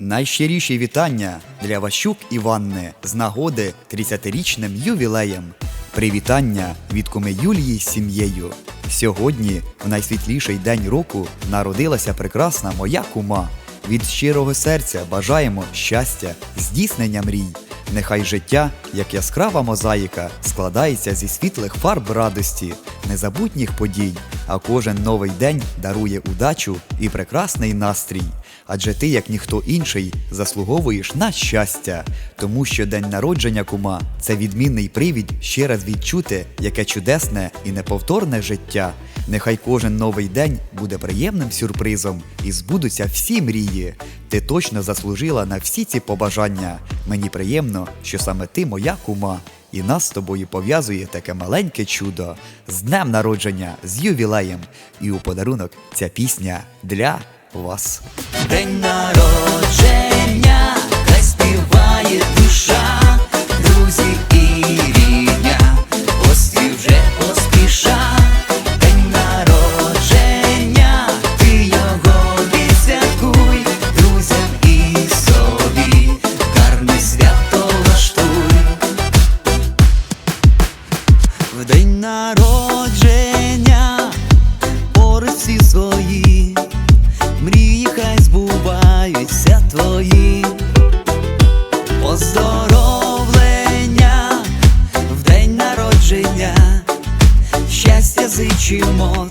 Найщиріші вітання для Ващук Іванни з нагоди 30-річним ювілеєм. Привітання від куми Юлії з сім'єю. Сьогодні, в найсвітліший день року, народилася прекрасна моя кума. Від щирого серця бажаємо щастя, здійснення мрій. Нехай життя, як яскрава мозаїка, складається зі світлих фарб радості, незабутніх подій, а кожен новий день дарує удачу і прекрасний настрій. Адже ти, як ніхто інший, заслуговуєш на щастя, тому що день народження кума це відмінний привід ще раз відчути, яке чудесне і неповторне життя. Нехай кожен новий день буде приємним сюрпризом і збудуться всі мрії. Ти точно заслужила на всі ці побажання. Мені приємно, що саме ти моя кума, і нас з тобою пов'язує таке маленьке чудо з днем народження, з ювілеєм. І у подарунок ця пісня для вас. Venga rodzenie щастя зичимо